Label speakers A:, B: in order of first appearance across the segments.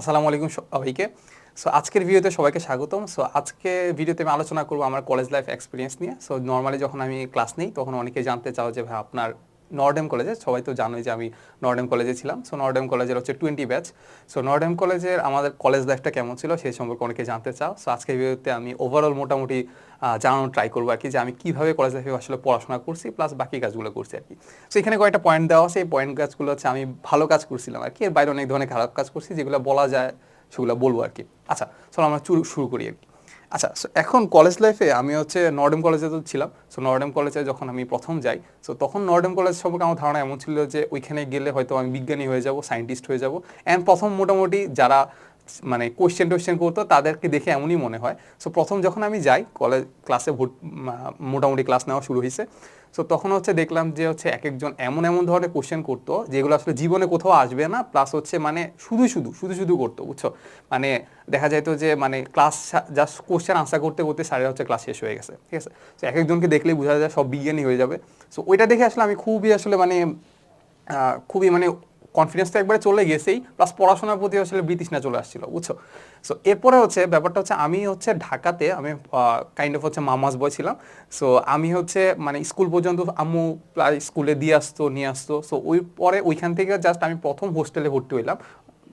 A: আসসালামু আলাইকুম সবাইকে। সো আজকের ভিডিওতে সবাইকে স্বাগতম। সো আজকে ভিডিওতে আমি আলোচনা করব আমার কলেজ লাইফ এক্সপিরিয়েন্স নিয়ে। সো নর্মালি যখন আমি ক্লাস নিই, তখন অনেকে জানতে চাও যে, ভাই, আপনার নর্ডেম কলেজে সবাই তো জানোই যে আমি নর্ডেম কলেজে ছিলাম। সো নর্ডেম কলেজের হচ্ছে টোয়েন্টি ব্যাচ সো নর্ডেম কলেজের আমাদের কলেজ লাইফটা কেমন ছিল সেই সম্পর্কে অনেকে জানতে চাও। সো আজকের ভিডিওতে আমি ওভারঅল মোটামুটি জানানোর ট্রাই করব আর কি যে আমি কীভাবে কলেজ লাইফে আসলে পড়াশোনা করছি প্লাস বাকি কাজগুলো করছি আর কি। সো এখানে কয়েকটা পয়েন্ট দেওয়া আছে। এই পয়েন্ট কাজগুলো হচ্ছে আমি ভালো কাজ করছিলাম আর কি। এর বাইরে অনেক ধরনের খারাপ কাজ করছি যেগুলো বলা যায়, সেগুলো বলব আর কি। আচ্ছা চলো আমরা শুরু করি আর কি। আচ্ছা সো এখন কলেজ লাইফে আমি হচ্ছে নর্ডেম কলেজে তো ছিলাম সো নর্ডেম কলেজে যখন আমি প্রথম যাই সো তখন নর্ডেম কলেজ সম্পর্কে আমার ধারণা এমন ছিল যে ওইখানে গেলে হয়তো আমি বিজ্ঞানী হয়ে যাব সায়েন্টিস্ট হয়ে যাব অ্যান্ড প্রথম মোটামুটি যারা মানে কোয়েশ্চেন টোয়েশ্চেন করতো তাদেরকে দেখে এমনই মনে হয়। সো প্রথম যখন আমি যাই কলেজ ক্লাসে মোটামুটি ক্লাস নেওয়া শুরু হয়েছে সো তখন হচ্ছে দেখলাম যে হচ্ছে এক একজন এমন এমন ধরনের কোশ্চেন করতো, যেগুলো আসলে জীবনে কোথাও আসবে না প্লাস হচ্ছে মানে শুধু শুধু শুধু শুধু করতো, বুঝছ? মানে দেখা যাইতো যে মানে ক্লাস জাস্ট কোশ্চেন আনসার করতে করতে স্যারের হচ্ছে ক্লাস শেষ হয়ে গেছে, ঠিক আছে? তো এক একজনকে দেখলেই বোঝা যায় সব বিজ্ঞানী হয়ে যাবে। সো ওইটা দেখে আসলে আমি খুবই আসলে মানে খুবই মানে কনফিডেন্স তো একবারে চলে গেছেই প্লাস পড়াশোনার প্রতি আসলে বৃতৃষ্ণা চলে আসছিল, বুঝছ? সো এরপরে হচ্ছে ব্যাপারটা হচ্ছে আমি হচ্ছে ঢাকাতে, আমি কাইন্ড অফ হচ্ছে মামাজ বয় ছিলাম। সো আমি হচ্ছে মানে স্কুল পর্যন্ত আম্মু প্রায় স্কুলে দিয়ে আসতো, নিয়ে আসতো। সো ওই পরে ওইখান থেকে জাস্ট আমি প্রথম হোস্টেলে ভর্তি হইলাম।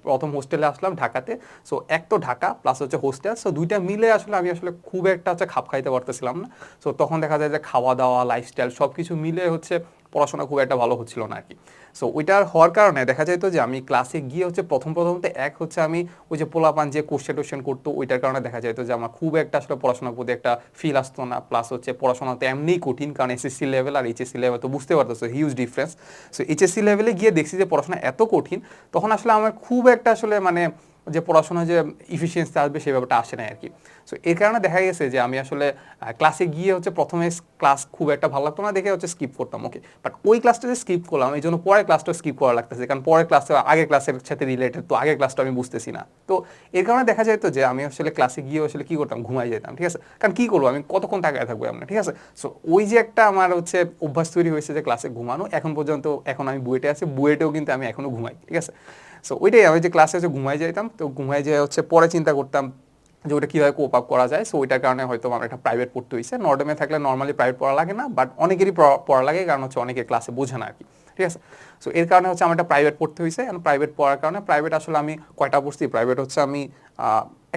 A: প্রথম হোস্টেলে আসলাম ঢাকাতে। সো এক তো ঢাকা প্লাস হচ্ছে হোস্টেল সো দুইটা মিলে আসলে আমি আসলে খুব একটা হচ্ছে খাপ খাইতে পারতেছিলাম না। সো তখন দেখা যায় যে খাওয়া দাওয়া লাইফস্টাইল সব কিছু মিলে হচ্ছে পড়াশোনা খুব একটা ভালো হচ্ছিল না আর কি সো ওইটার হওয়ার কারণে দেখা যেত যে আমি ক্লাসে গিয়ে হচ্ছে প্রথম প্রথমতে এক হচ্ছে আমি ওই যে পোলাপান যে কোশ্চেন টোশ্চেন করতো, ওইটার কারণে দেখা যেত যে আমার খুব একটা আসলে পড়াশোনার প্রতি একটা ফিল আসতো না। প্লাস হচ্ছে পড়াশোনাতে এমনিই কঠিন, কারণ এসএসসি লেভেল আর এইচএসসি লেভেল তো বুঝতে পারতেছো হিউজ ডিফারেন্স সো এইচএসসি লেভেলে গিয়ে দেখছি যে পড়াশোনা এত কঠিন, তখন আসলে আমার খুব একটা আসলে মানে যে পড়াশোনা যে ইফিসিয়েন্সি আসবে সেই ব্যাপারটা আসে না আর কি সো এর কারণে দেখা গেছে যে আমি আসলে ক্লাসে গিয়ে হচ্ছে প্রথমে ক্লাস খুব একটা ভালো লাগতো না, দেখে হচ্ছে স্কিপ করতাম ওকে বাট ওই ক্লাসটা যে স্কিপ করলাম, এই জন্য পরের ক্লাসটা স্কিপ করা লাগতেছে, কারণ পরের ক্লাসে আগের ক্লাসের সাথে রিলেটেড তো আগের ক্লাসটা আমি বুঝতেছি না। তো এর কারণে দেখা যেত যে আমি আসলে ক্লাসে গিয়ে আসলে কি করতাম, ঘুমাই যেতাম ঠিক আছে? কারণ কী করব আমি? কতক্ষণ টাকায় থাকব আমরা, ঠিক আছে? সো ওই যে একটা আমার হচ্ছে অভ্যাস তৈরি হয়েছে যে ক্লাসে ঘুমানো, এখন পর্যন্ত, এখন আমি বুয়েটে আছি, বুয়েটেও কিন্তু আমি এখনও ঘুমাই, ঠিক আছে? সো ওইটাই আমি যে ক্লাসে হচ্ছে ঘুমাই যাইতাম, তো ঘুমাই যেয়ে হচ্ছে পরে চিন্তা করতাম যে ওটা কীভাবে কোপ আপ করা যায়। সো ওইটার কারণে হয়তো আমার একটা প্রাইভেট পড়তে হয়েছে নর্ডমে থাকলে নর্মালি প্রাইভেট পড়া লাগে না বাট অনেকেরই পড়া- লাগে, কারণ হচ্ছে অনেকে ক্লাসে বোঝে না আর কি ঠিক আছে? সো এর কারণে হচ্ছে আমার একটা প্রাইভেট পড়তে হয়েছে প্রাইভেট পড়ার কারণে প্রাইভেট আসলে আমি কয়টা পড়ছি? প্রাইভেট হচ্ছে আমি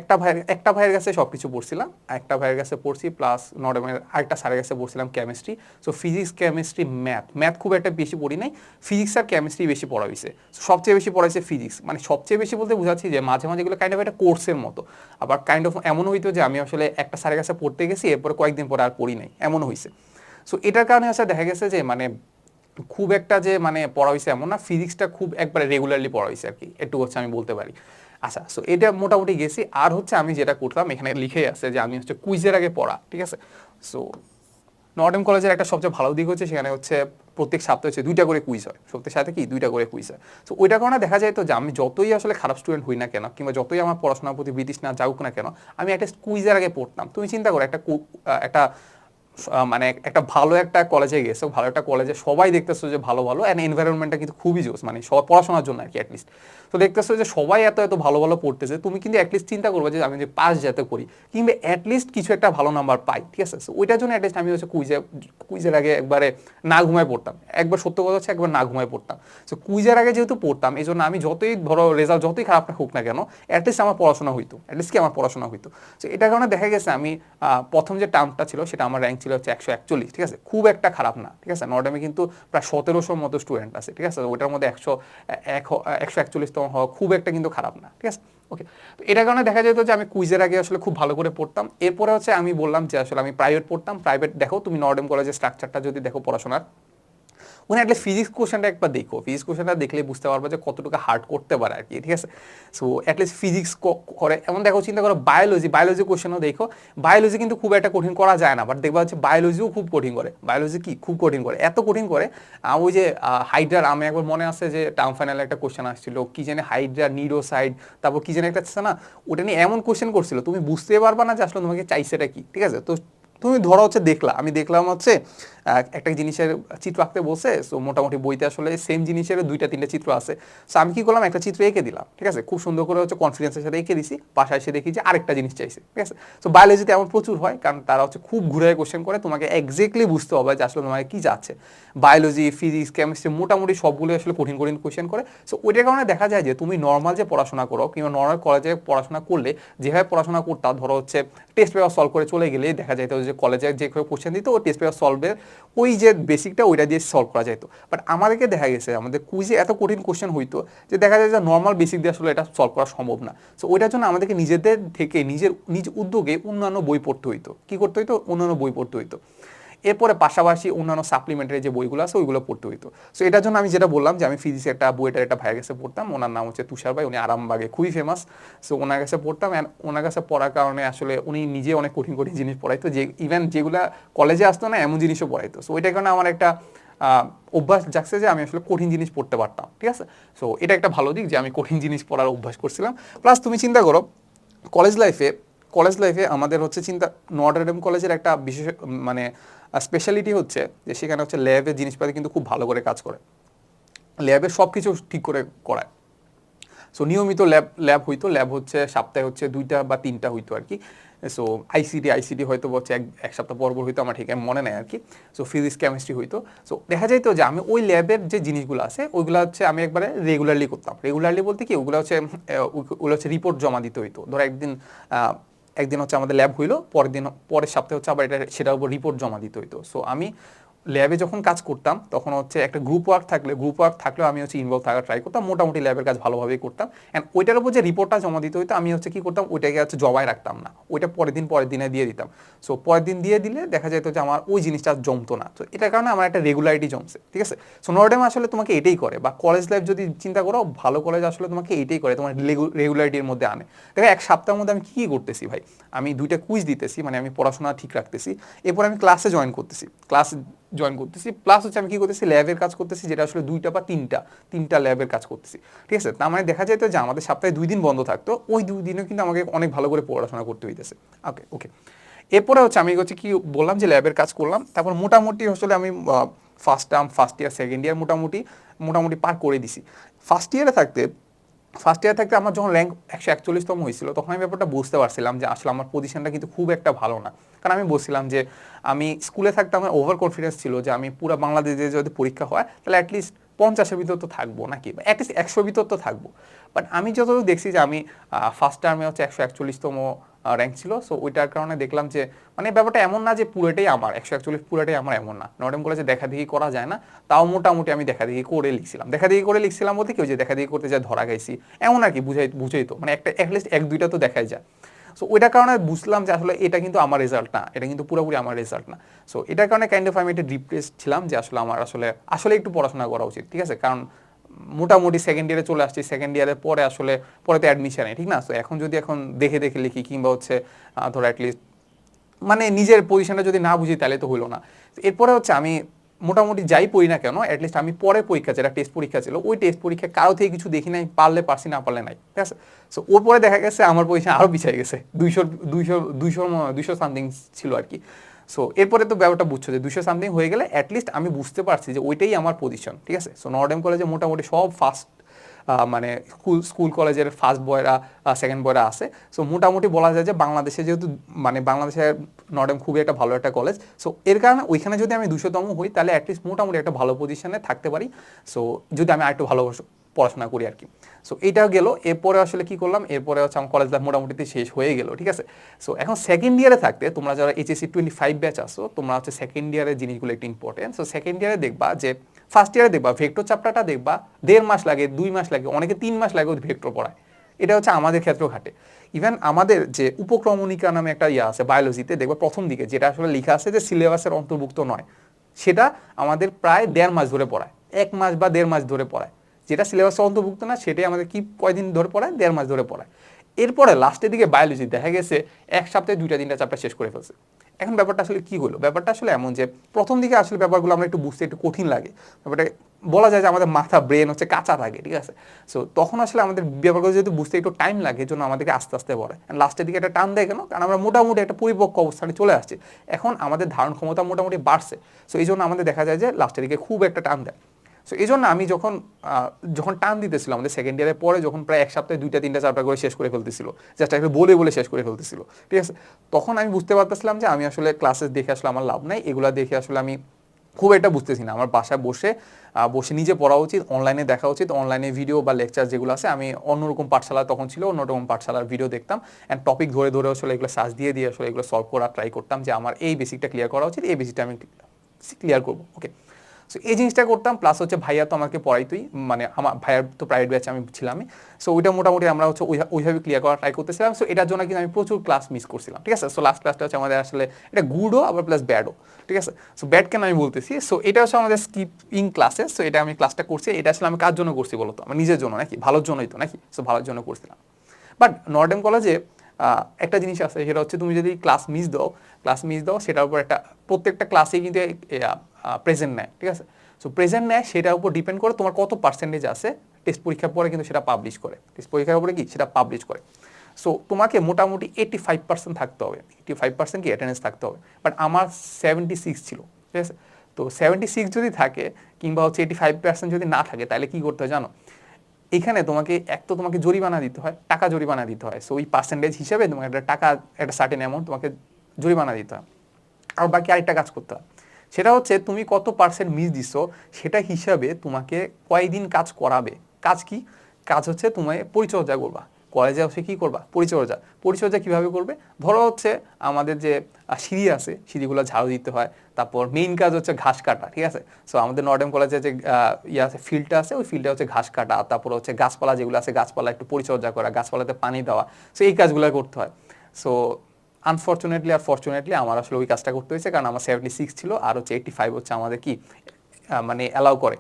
A: একটা ভাইয়ের একটা ভাইয়ের কাছে সব কিছু পড়ছিলাম, একটা ভাইয়ের কাছে পড়ছি প্লাস নর্ডেমের আরেকটা স্যারের কাছে পড়ছিলাম chemistry so physics chemistry math math খুব একটা বেশি পড়ি নাই ফিজিক্স আর কেমিস্ট্রি বেশি পড়া হয়েছে সবচেয়ে বেশি পড়াইছে ফিজিক্স মানে সবচেয়ে বেশি বলতে বোঝাচ্ছি যে মাঝে মাঝে এগুলো কাইন্ড অফ একটা কোর্সের মতো। আবার কাইন্ড অফ এমন হইতো যে আমি আসলে একটা স্যারের কাছে পড়তে গেছি, এরপরে কয়েকদিন পরে আর পড়ি নাই এমন হয়েছে সো এটার কারণে আসলে দেখা গেছে যে মানে খুব একটা যে মানে পড়া হয়েছে এমন না ফিজিক্সটা খুব একবারে রেগুলারলি পড়া হয়েছে আর কি, একটু হচ্ছে আমি বলতে পারি। আচ্ছা সো এটা মোটামুটি গেছি। আর হচ্ছে আমি যেটা করতাম, এখানে লিখে আছে যে আমি হচ্ছে কুইজের আগে পড়া, ঠিক আছে? সো নর্ডেম কলেজের একটা সবচেয়ে ভালো দিক হচ্ছে, সেখানে হচ্ছে প্রত্যেক সপ্তাহে হচ্ছে দুইটা করে কুইজ হয়। সপ্তাহের সাথে কি দুইটা করে কুইজ হয়। তো ওইটার কারণে দেখা যায় তো যে আমি যতই আসলে খারাপ স্টুডেন্ট হই না কেন, কিংবা যতই আমার পড়াশোনার প্রতি ব্রিটিশ না যাউক না কেন, আমি একটা কুইজের আগে পড়তাম। তুমি চিন্তা করো, একটা একটা মানে একটা ভালো একটা কলেজে গেছো ভালো একটা কলেজে সবাই দেখতেছো যে ভালো ভালো অ্যান্ড এনভায়রনমেন্টটা কিন্তু খুবই জোস মানে সব পড়াশোনার জন্য আর কি অ্যাটলিস্ট তো দেখতেছো যে সবাই এত এত ভালো ভালো পড়তেছে তুমি কিন্তু অ্যাটলিস্ট চিন্তা করবে যে আমি যে পাস যাতে করি কিংবা অ্যাটলিস্ট কিছু একটা ভালো নাম্বার পাই ঠিক আছে? So, ওইটার জন্য অ্যাটলিস্ট আমি হচ্ছে কুইজে কুইজের আগে একবারে না ঘুমায় পড়তাম। একবার সত্য কথা হচ্ছে একবার না ঘুমায় পড়তাম। সো কুইজের আগে যেহেতু পড়তাম এই জন্য আমি যতই ধরো রেজাল্ট যতই খারাপ না হোক না কেন অ্যাটলিস্ট আমার পড়াশোনা হইতো অ্যাটলিস্ট কি আমার পড়াশোনা হইতো। সো এটার কারণে দেখা গেছে আমি প্রথম যে টার্মটা ছিল সেটা আমার র্যাঙ্ক ছিল হচ্ছে একশো একচল্লিশ, ঠিক আছে? খুব একটা খারাপ না, ঠিক আছে? নর্ডামে কিন্তু প্রায় সতেরোশোর মতো স্টুডেন্ট আছে, ঠিক আছে? ওইটার মধ্যে একশো, এক, একশো একচল্লিশতম হওয়া খুব একটা কিন্তু খারাপ না, ঠিক আছে? ওকে তো এটার কারণে দেখা যেত যে আমি কুইজের আগে আসলে খুব ভালো করে পড়তাম। এরপরে হচ্ছে আমি বললাম যে আসলে আমি প্রাইভেট পড়তাম। প্রাইভেট দেখো, তুমি নর্ডেম কলেজের স্ট্রাকচারটা যদি দেখো পড়াশোনার ওখানে একটা ফিজিক্স কোশ্চেনটা একবার দেখো। ফিজিক্স কোশ্চেনটা দেখলে বুঝতে পারব যে কতটুকু হার্ড করতে পারে আর কি, ঠিক আছে? সো অ্যাটলিস্ট ফিজিক্স করে, এমন দেখো, চিন্তা করো বায়োলজি বায়োলজি কোশ্চেনও দেখো। বায়োলজি কিন্তু খুব একটা কঠিন করা যায় না বাট দেখবা হচ্ছে বায়োলজিও খুব কঠিন করে। বায়োলজি কি? খুব কঠিন করে, এত কঠিন করে। ওই যে হাইড্রার আমি একবার মনে আছে যে টার্ম ফাইনালে একটা কোশ্চেন আসছিল, কি জানে হাইড্রা নিরোসাইড তারপর কি জানে একটা না, ওটা নিয়ে এমন কোশ্চেন করছিল, তুমি বুঝতে পারবা না যে আসলে তোমাকে চাইছেটা কি, ঠিক আছে? তো তুমি ধরো হচ্ছে দেখলা, আমি দেখলাম হচ্ছে একটা জিনিসের চিত্র আঁকতে বলছে সো মোটামুটি বইতে আসলে সেম জিনিসের দুইটা, তিনটা চিত্র আছে। সো আমি কি করলাম? একটা চিত্র এঁকে দিলাম, ঠিক আছে? খুব সুন্দর করে হচ্ছে কনফিডেন্সের সাথে এঁকে দিছি বাসায় এসে দেখি যে আরেকটা জিনিস চাইছে, ঠিক আছে? সো বায়োলজিতে এমন প্রচুর হয়, কারণ তারা হচ্ছে খুব ঘুরে কোশ্চেন করে, তোমাকে এক্স্যাক্টলি বুঝতে হবে যে আসলে তোমাকে কি যাচ্ছে। বায়োলজি ফিজিক্স কেমিস্ট্রি মোটামুটি সবগুলো আসলে কঠিন কঠিন কোশ্চেন করে। সো ওইটার কারণে দেখা যায় যে তুমি নর্মাল যে পড়াশোনা করো, কিংবা নর্মাল কলেজে পড়াশোনা করলে, যেভাবে পড়াশোনা করতা, ধরো হচ্ছে টেস্ট পেপার সলভ করে চলে গেলে দেখা যেত যে কলেজে যে কোশ্চেন দিত, ও টেস্ট পেপার সলভের ওই যে বেসিকটা ওইটা দিয়ে সলভ করা যেত বাট আমাদেরকে দেখা গেছে, আমাদের কুইজে এত কঠিন কোশ্চেন হইতো যে দেখা যায় যে নর্মাল বেসিক দিয়ে আসলে এটা সলভ করা সম্ভব না। সো ওইটার জন্য আমাদেরকে নিজেদের থেকে, নিজের, নিজ উদ্যোগে অন্যান্য বই পড়তে হইতো। কি করতে হইতো? অন্যান্য বই পড়তে হইতো। এরপরে পাশাপাশি অন্যান্য সাপ্লিমেন্টারি যে বইগুলো আছে, ওইগুলো পড়তে হইতো। সো এটার জন্য আমি যেটা বললাম যে আমি ফিজিক্স একটা বইটার একটা ভাইয়ের কাছে পড়তাম, ওনার নাম হচ্ছে তুষার ভাই, উনি আরামবাগে খুবই ফেমাস সো ওনার কাছে পড়তাম অ্যান্ড ওনার কাছে পড়ার কারণে আসলে উনি নিজে অনেক কঠিন কঠিন জিনিস পড়াইতো, যে ইভেন যেগুলা কলেজে আসতো না, এমন জিনিসও পড়াইতো। সো ওইটার কারণে আমার একটা অভ্যাস জাগছে যে আমি আসলে কঠিন জিনিস পড়তে পারতাম, ঠিক আছে? সো এটা একটা ভালো দিক যে আমি কঠিন জিনিস পড়ার অভ্যাস করছিলাম। প্লাস তুমি চিন্তা করো কলেজ লাইফে কলেজ লাইফে আমাদের হচ্ছে চিন্তা নটরডেম কলেজের একটা বিশেষ মানে স্পেশালিটি হচ্ছে যে সেখানে হচ্ছে ল্যাবের জিনিসপাতি কিন্তু খুব ভালো করে কাজ করে। ল্যাবে সব কিছু ঠিক করে করায়। সো নিয়মিত ল্যাব ল্যাব হইতো ল্যাব হচ্ছে সপ্তাহে হচ্ছে দুইটা বা তিনটা হইতো আর কি। সো আইসিডি আইসিডি হয়তো হচ্ছে এক এক সপ্তাহ পর পর হইতো, আমার ঠিক মনে নেই আর কি। সো ফিজিক্স কেমিস্ট্রি হইতো। সো দেখা যাইতো যে আমি ওই ল্যাবের যে জিনিসগুলো আছে, ওইগুলো হচ্ছে আমি একবারে রেগুলারলি করতাম। রেগুলারলি বলতে কি, ওগুলো হচ্ছে ওগুলো হচ্ছে রিপোর্ট জমা দিতে হইতো। ধরো একদিন একদিন হচ্ছে আমাদের ল্যাব হইল, পরের দিন, পরের সপ্তাহে হচ্ছে আবার এটা, সেটার উপর রিপোর্ট জমা দিতে হইতো। সো আমি ল্যাবে যখন কাজ করতাম, তখন হচ্ছে একটা গ্রুপ ওয়ার্ক থাকলে গ্রুপ ওয়ার্ক থাকলেও আমি হচ্ছে ইনভলভ থাকার ট্রাই করতাম, মোটামুটি ল্যাবের কাজ ভালোভাবেই করতাম। অ্যান্ড ওইটার উপর যে রিপোর্টটা জমা দিতে হইতো, আমি হচ্ছে কি করতাম, ওইটাকে হচ্ছে জবাই রাখতাম না। ওইটা পরের দিন পরের দিনে দিয়ে দিতাম। সো পরের দিন দিয়ে দিলে দেখা যেত যে আমার ওই জিনিসটা জমতো না। তো এটার কারণে আমার একটা রেগুলারিটি জমছে, ঠিক আছে? সো নর্ডেম আসলে তোমাকে এটাই করে, বা কলেজ লাইফ যদি চিন্তা করো, ভালো কলেজ আসলে তোমাকে এটাই করে, তোমার রেগুলারিটির মধ্যে আনে। দেখো, এক সপ্তাহের মধ্যে আমি কী কী করতেছি ভাই? আমি দুইটা কুইজ দিতেছি মানে আমি পড়াশোনা ঠিক রাখতেছি। এরপর আমি ক্লাসে জয়েন করতেছি। ক্লাস জয়েন করতেছি। প্লাস হচ্ছে আমি কি করতেছি? ল্যাবের কাজ করতেছি, যেটা আসলে দুইটা বা তিনটা তিনটা ল্যাবের কাজ করতেছি। ঠিক আছে? তার মানে দেখা যেত যে আমাদের সপ্তাহে দুই দিন বন্ধ থাকতো, ওই দুই দিনও কিন্তু আমাকে অনেক ভালো করে পড়াশোনা করতে হইতেছে। ওকে ওকে এরপরে হচ্ছে আমি হচ্ছে কি বললাম যে ল্যাবের কাজ করলাম, তারপর মোটামুটি আসলে আমি first term first year second year মোটামুটি মোটামুটি পার করে দিছি। ফার্স্ট ইয়ারে থাকতে ফার্স্ট ইয়ার থাকতে আমার যখন র্যাঙ্ক একশো একচল্লিশতম হয়েছিল, তখন আমি ব্যাপারটা বুঝতে পারছিলাম যে আসলে আমার পজিশনটা কিন্তু খুব একটা ভালো না। কারণ আমি বলছিলাম যে আমি স্কুলে থাকতে আমার ওভার কনফিডেন্স ছিল যে আমি পুরো বাংলাদেশে যদি পরীক্ষা হয়, তাহলে অ্যাটলিস্ট পঞ্চাশের ভিতর তো থাকব নাকি? অ্যাটলিস্ট একশো ভিতর তো থাকব। বাট আমি যতটুকু দেখছি যে আমি ফার্স্ট টার্মে হচ্ছে একশো একচল্লিশতম র্যাঙ্ক ছিল। সো ওইটার কারণে দেখলাম যে মানে ব্যাপারটা এমন না যে পুরোটাই আমার, একশো একচল্লিশ পুরোটাই আমার এমন না। নর্ডেম কলেজে দেখা দেখি করা যায় না। তাও মোটামুটি আমি দেখা দেখি করে লিখছিলাম। দেখা দেখি করে লিখছিলাম বলতে কি, ওই যে দেখা দেখি করতে যা ধরা গেছি এমন আর কি, বুঝাই বুঝেই তো। মানে একটা অ্যাটলিস্ট এক দুইটা তো দেখাই যায়। সো ওইটার কারণে বুঝলাম যে আসলে এটা কিন্তু আমার রেজাল্ট না। এটা কিন্তু পুরোপুরি আমার রেজাল্ট না। সো এটার কারণে কাইন্ড অফ আমি একটা ডিপ্রেস ছিলাম যে আসলে আমার আসলে আসলে একটু পড়াশোনা করা উচিত। ঠিক আছে? কারণ মোটামুটি সেকেন্ড ইয়ারে চলে আসছি। সেকেন্ড ইয়ারের পরে আসলে, পরে তো অ্যাডমিশনে ঠিক না? তো এখন যদি এখন দেখে দেখে লিখি কিংবা হচ্ছে ধরো অ্যাটলিস্ট মানে নিজের পজিশনটা যদি না বুঝি তাহলে তো হলো না। এরপরে হচ্ছে আমি মোটামুটি যাই পড়ি না কেন অ্যাটলিস্ট আমি পরে পরীক্ষা, যেটা টেস্ট পরীক্ষা ছিল, ওই টেস্ট পরীক্ষা কারও থেকে কিছু দেখি নাই, পারলে পারছি, না পারলে নাই। ঠিক আছে সো ওর পরে দেখা গেছে আমার পজিশন আরও পিছিয়ে গেছে। দুইশো দুইশো দুইশো দুইশো সামথিং ছিল আর কি। সো এরপরে তো ব্যাপারটা বুঝছ যে দুশো সামথিং হয়ে গেলে অ্যাটলিস্ট আমি বুঝতে পারছি যে ওইটাই আমার পজিশন ঠিক আছে? সো নর্ডেম কলেজে মোটামুটি সব ফার্স্ট মানে স্কুল স্কুল কলেজের ফার্স্ট বয়রা সেকেন্ড বয়রা আছে। সো মোটামুটি বলা যায় যে বাংলাদেশে যেহেতু মানে বাংলাদেশের নর্ডেম খুবই একটা ভালো একটা কলেজ সো এর কারণে ওইখানে যদি আমি দুশোতম হই, তাহলে অ্যাটলিস্ট মোটামুটি একটা ভালো পজিশনে থাকতে পারি। সো যদি আমি আরেকটু ভালো পড়াশোনা করি আর কি। সো এইটাও গেল, এরপরে আসলে কি করলাম, এরপরে হচ্ছে আমার কলেজ লাইফ মোটামুটি শেষ হয়ে গেল, ঠিক আছে? সো এখন সেকেন্ড ইয়ারে থাকতে তোমরা যারা এইচএসসি টোয়েন্টি ফাইভ ব্যাচ আসো তোমরা হচ্ছে সেকেন্ড ইয়ারের জিনিসগুলো একটু ইম্পর্টেন্ট সো সেকেন্ড ইয়ারে দেখবা যে ফার্স্ট ইয়ারে দেখবা ভেক্টর চ্যাপ্টারটা দেখবা, দেড় মাস লাগে, দুই মাস লাগে, অনেকে তিন মাস লাগে ভেক্টর পড়ায়। এটা হচ্ছে আমাদের ক্ষেত্রেও ঘাটে। ইভেন আমাদের যে উপক্রমণিকা নামে একটা ইয়ে আছে বায়োলজিতে দেখবা প্রথম দিকে যেটা আসলে লেখা আছে যে সিলেবাসের অন্তর্ভুক্ত নয়, সেটা আমাদের প্রায় দেড় মাস ধরে পড়ায়। এক মাস বা দেড় মাস ধরে পড়ায়। যেটা সিলেবাসে অন্তর্ভুক্ত না, সেটাই আমাদের কি কয়দিন ধরে পড়ায়? দেড় মাস ধরে পড়ায়। এরপরে লাস্টের দিকে বায়োলজি দেখা গেছে, এক সপ্তাহে দুইটা, তিনটা চ্যাপ্টার শেষ করে ফেলছে। এখন ব্যাপারটা আসলে কি হলো? ব্যাপারটা আসলে এমন যে, প্রথম দিকে আসলে ব্যাপারগুলো আমরা একটু বুঝতে একটু কঠিন লাগে। ব্যাপারটা বলা যায় যে, আমাদের মাথা ব্রেন হচ্ছে কাঁচা থাকে, ঠিক আছে? সো তখন আসলে আমাদের ব্যাপারগুলো যেহেতু বুঝতে একটু টাইম লাগে জন্য আমাদেরকে আস্তে আস্তে পড়ে লাস্টের দিকে একটা টান দেয় কেন? কারণ আমরা মোটামুটি একটা পরিপক্ক অবস্থানে চলে আসছি। এখন আমাদের ধারণ ক্ষমতা মোটামুটি বাড়ছে। সো এই জন্য আমাদের দেখা যায় যে লাস্টের দিকে খুব একটা টান দেয়। সো এই জন্য আমি যখন যখন টান দিতেছিলাম, আমাদের সেকেন্ড ইয়ারের পরে যখন প্রায় এক সপ্তাহে দুইটা, তিনটা, চারটা করে শেষ করে ফেলতেছিল। জাস্ট একটা বলে বলে শেষ করে ফেলতেছিল। ঠিক আছে? তখন আমি বুঝতে পারতেছিলাম যে আমি আসলে ক্লাসেস দেখে আসলে আমার লাভ নাই। এগুলো দেখে আসলে আমি খুব একটা বুঝতেছি না। আমার বাসায় বসে বসে নিজে পড়া উচিত অনলাইনে দেখা উচিত অনলাইনে ভিডিও বা লেকচার যেগুলো আছে, আমি অন্যরকম পাঠশালা তখন ছিল, অন্যরকম পাঠশালার ভিডিও দেখতাম। অ্যান্ড টপিক ধরে ধরে আসলে এগুলো সার্চ দিয়ে দিয়ে আসলে এগুলো সলভ করার ট্রাই করতাম যে আমার এই বেসিকটা ক্লিয়ার করা উচিত, এই বেসিকটা আমি ক্লিয়ার করব। ওকে সো এই জিনিসটা করতাম প্লাস হচ্ছে ভাইয়া তো আমাকে পড়াইতোই মানে আমার ভাইয়ার তো প্রাইভেট ব্যাচে আমি ছিলামই। সো ওইটা মোটামুটি আমরা হচ্ছে ওইভাবে ক্লিয়ার করার ট্রাই করতেছিলাম। সো এটার জন্য কিন্তু আমি প্রচুর ক্লাস মিস করছিলাম, ঠিক আছে? সো লাস্ট ক্লাসটা হচ্ছে আমাদের আসলে এটা গুডও, আবার প্লাস ব্যাডও ঠিক আছে? সো ব্যাড কেন আমি বলতেছি? সো এটা হচ্ছে আমাদের স্কিপিং ক্লাসেস সো এটা আমি ক্লাসটা করছি। এটা আসলে আমি কার জন্য করছি বলতো আমার নিজের জন্য নাকি? ভালোর জন্যই তো নাকি? সো ভালোর জন্য করছিলাম। বাট নর্ডেম কলেজে একটা জিনিস আছে, সেটা হচ্ছে তুমি যদি ক্লাস মিস দাও ক্লাস মিস দাও, সেটার উপর একটা প্রত্যেকটা ক্লাসেই কিন্তু প্রেজেন্ট নেয়, ঠিক আছে? সো প্রেজেন্ট নেয়, সেটার উপর ডিপেন্ড করে তোমার কত পার্সেন্টেজ আছে টেস্ট পরীক্ষার পরে কিন্তু সেটা পাবলিশ করে। টেস্ট পরীক্ষার পরে কি? সেটা পাবলিশ করে। সো তোমাকে মোটামুটি এইটি ফাইভ পার্সেন্ট থাকতে হবে। এইটি ফাইভ পার্সেন্ট কি? অ্যাটেন্ডেন্স থাকতে হবে। বাট আমার সেভেন্টি সিক্স ছিল, ঠিক আছে? তো সেভেন্টি সিক্স যদি থাকে কিংবা হচ্ছে এইটি ফাইভ পার্সেন্ট যদি না থাকে, তাহলে কী করতে হয় জানো? এখানে তোমাকে, এক তো তোমাকে জরিমানা দিতে হয়, টাকা জরিমানা দিতে হয়। সো ওই পার্সেন্টেজ হিসেবে তোমাকে একটা টাকা, একটা সার্টেন অ্যামাউন্ট তোমাকে জরিমানা দিতে হয়। আর বাকি আরেকটা কাজ করতে হয়। সেটা হচ্ছে তুমি কত পার্সেন্ট মিস দিছো, সেটা হিসাবে তোমাকে কয়দিন কাজ করাবে। কাজ কি? কাজ হচ্ছে তোমায় পরিচর্যা করবা। কলেজে হচ্ছে কি করবা? পরিচর্যা। পরিচর্যা কীভাবে করবে? ধরো হচ্ছে আমাদের যে সিঁড়ি আছে, সিঁড়িগুলো ঝাড়ু দিতে হয়। তারপর মেইন কাজ হচ্ছে ঘাস কাটা, ঠিক আছে? সো আমাদের নর্ডেম কলেজে যে ইয়ে আছে ফিল্ডটা আছে, ওই ফিল্ডে হচ্ছে ঘাস কাটা। তারপর হচ্ছে গাছপালা যেগুলো আছে, গাছপালা একটু পরিচর্যা করা, গাছপালাতে পানি দেওয়া। সো এই কাজগুলো করতে হয়। সো আনফর্চুনেটলি আর ফর্চুনেটলি আমার আসলে ওই কাজটা করতে হয়েছে, কারণ আমার সেভেন্টি সিক্স ছিল, আর হচ্ছে এইটটি ফাইভ হচ্ছে আমাদের কি মানে অ্যালাউ করে।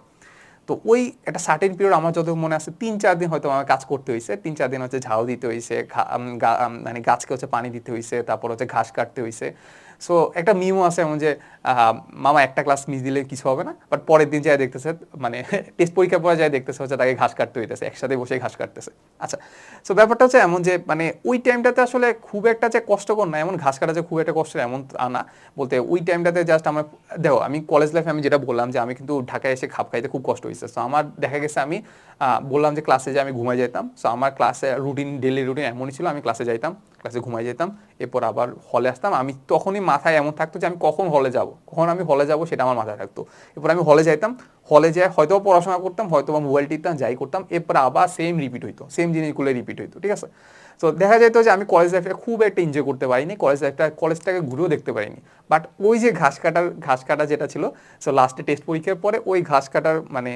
A: তো ওই একটা সার্টেন পিরিয়ড আমার যত মনে আছে, তিন, চার দিন হয়তো আমার কাজ করতে হয়েছে তিন, চার দিন হচ্ছে ঝাউ দিতে হয়েছে মানে গাছকে হচ্ছে পানি দিতে হয়েছে তারপর হচ্ছে ঘাস কাটতে হয়েছে সো একটা মিমও আছে এমন যে মামা একটা ক্লাস মিস দিলে কিছু হবে না বাট পরের দিন যাই দেখতেছে মানে টেস্ট পরীক্ষার পরে যাই দেখতেছে হচ্ছে তাকে ঘাস কাটতে হইতেছে, একসাথে বসে ঘাস কাটতেছে। আচ্ছা সো ব্যাপারটা হচ্ছে এমন যে মানে ওই টাইমটাতে আসলে খুব একটা যে কষ্টকর না, এমন ঘাস কাটা যে খুব একটা কষ্ট এমন না। বলতে ওই টাইমটাতে জাস্ট আমার, দেখো আমি কলেজ লাইফে আমি যেটা বললাম যে, আমি কিন্তু ঢাকায় এসে খাপ খাইতে খুব কষ্ট হয়েছে সো আমার দেখা গেছে আমি বললাম যে ক্লাসে যে আমি ঘুমাই যেতাম সো আমার ক্লাসে রুটিন ডেলি রুটিন এমনই ছিল, আমি ক্লাসে যাইতাম ক্লাসে ঘুমাই যেতাম এরপর আবার হলে আসতাম। আমি তখনই মাথায় এমন থাকতো যে আমি কখন হলে যাব, কখন আমি হলে যাব সেটা আমার মাথায় থাকতো। এরপর আমি হলে যাইতাম। হলে যাই হয়তো পড়াশোনা করতাম হয়তো বা মোবাইল টিপতাম, যাই করতাম। এরপর আবার সেম রিপিট হইতো সেম জিনিসগুলো রিপিট হইতো, ঠিক আছে? তো দেখা যেত যে আমি কলেজ লাইফটা খুব একটা এনজয় করতে পারিনি কলেজ লাইফটা কলেজটাকে ঘুরেও দেখতে পারিনি। বাট ওই যে ঘাস কাটার ঘাস কাটা যেটা ছিল সো লাস্টে টেস্ট পরীক্ষার পরে ওই ঘাস কাটার মানে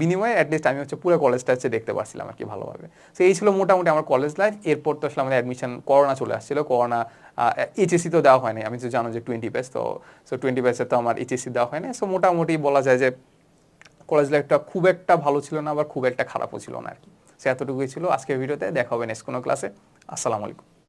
A: বিনিময়ে অ্যাটলিস্ট আমি হচ্ছে পুরো কলেজটা হচ্ছে দেখতে পারছিলাম আর কি ভালোভাবে। সো এই ছিল মোটামুটি আমার কলেজ লাইফ এরপর তো আসলে আমাদের অ্যাডমিশন করোনা চলে আসছিল। করোনা এইচএসসি তো দেওয়া হয়নি। আমি তো জানো যে টোয়েন্টি পেস তো সো টোয়েন্টি পেসে তো আমার এইচএসসি দেওয়া হয়নি। সো মোটামুটি বলা যায় যে কলেজ লাইফটা খুব একটা ভালো ছিল না, আবার খুব একটা খারাপও ছিল না আর কি। সে এতটুকুই ছিল। আজকের ভিডিওতে দেখা হবে নেক্সট কোনো ক্লাসে আসসালামু আলাইকুম।